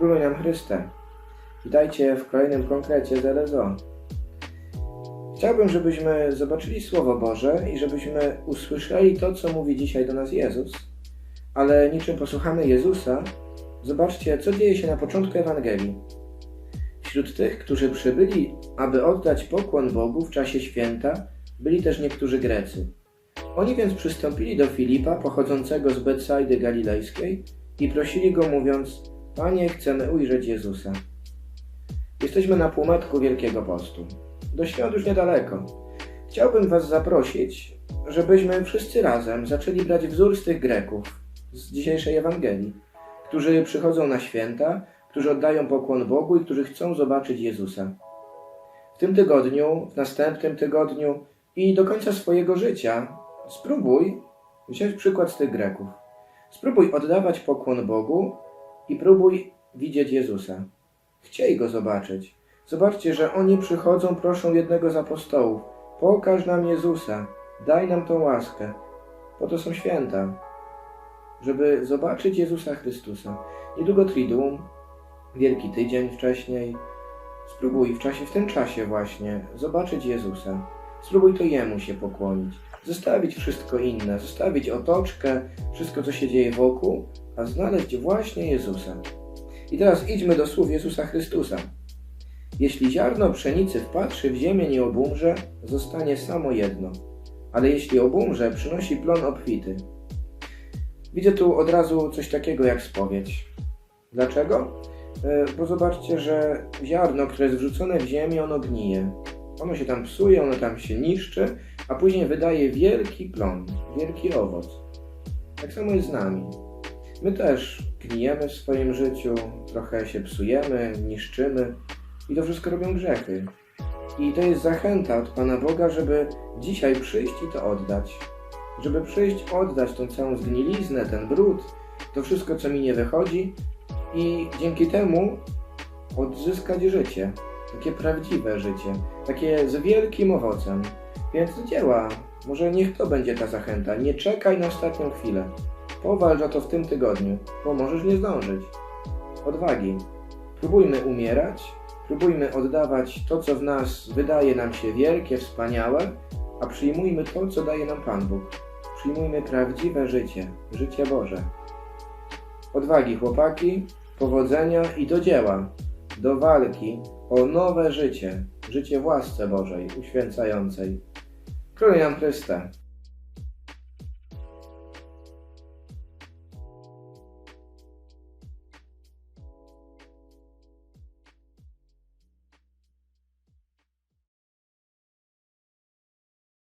Króluj nam Chryste. Witajcie w kolejnym konkrecie z. Chciałbym, żebyśmy zobaczyli Słowo Boże i żebyśmy usłyszeli to, co mówi dzisiaj do nas Jezus. Ale niczym posłuchamy Jezusa, zobaczcie, co dzieje się na początku Ewangelii. Wśród tych, którzy przybyli, aby oddać pokłon Bogu w czasie święta, byli też niektórzy Grecy. Oni więc przystąpili do Filipa, pochodzącego z Betsaidy Galilejskiej, i prosili go, mówiąc: Panie, chcemy ujrzeć Jezusa. Jesteśmy na półmetku Wielkiego Postu. Do świąt już niedaleko. Chciałbym Was zaprosić, żebyśmy wszyscy razem zaczęli brać wzór z tych Greków z dzisiejszej Ewangelii, którzy przychodzą na święta, którzy oddają pokłon Bogu i którzy chcą zobaczyć Jezusa. W tym tygodniu, w następnym tygodniu i do końca swojego życia spróbuj wziąć przykład z tych Greków. Spróbuj oddawać pokłon Bogu i próbuj widzieć Jezusa. Chciej go zobaczyć. Zobaczcie, że oni przychodzą, proszą jednego z apostołów: Pokaż nam Jezusa, daj nam tą łaskę. Po to są święta, żeby zobaczyć Jezusa Chrystusa. Niedługo Triduum, Wielki Tydzień wcześniej. Spróbuj w czasie, w tym czasie właśnie, zobaczyć Jezusa. Spróbuj to Jemu się pokłonić. Zostawić wszystko inne, zostawić otoczkę, wszystko co się dzieje wokół, a znaleźć właśnie Jezusa. I teraz idźmy do słów Jezusa Chrystusa. Jeśli ziarno pszenicy wpatrzy w ziemię nie obumrze, zostanie samo jedno, ale jeśli obumrze, przynosi plon obfity. Widzę tu od razu coś takiego jak spowiedź. Dlaczego? E, Bo zobaczcie, że ziarno, które jest wrzucone w ziemię, ono gnije. Ono się tam psuje, ono tam się niszczy, a później wydaje wielki plon, wielki owoc. Tak samo jest z nami. My też gnijemy w swoim życiu, trochę się psujemy, niszczymy i to wszystko robią grzechy. I to jest zachęta od Pana Boga, żeby dzisiaj przyjść i to oddać. Żeby przyjść, oddać tą całą zgniliznę, ten brud, to wszystko, co mi nie wychodzi i dzięki temu odzyskać życie. Takie prawdziwe życie, takie z wielkim owocem. Więc do dzieła. Może niech to będzie ta zachęta. Nie czekaj na ostatnią chwilę. Powalcz o to w tym tygodniu, bo możesz nie zdążyć. Odwagi. Próbujmy umierać, próbujmy oddawać to, co w nas wydaje nam się wielkie, wspaniałe, a przyjmujmy to, co daje nam Pan Bóg. Przyjmujmy prawdziwe życie, życie Boże. Odwagi, chłopaki, powodzenia i do dzieła, do walki o nowe życie, życie w łasce Bożej, uświęcającej. Króluj nam Chryste.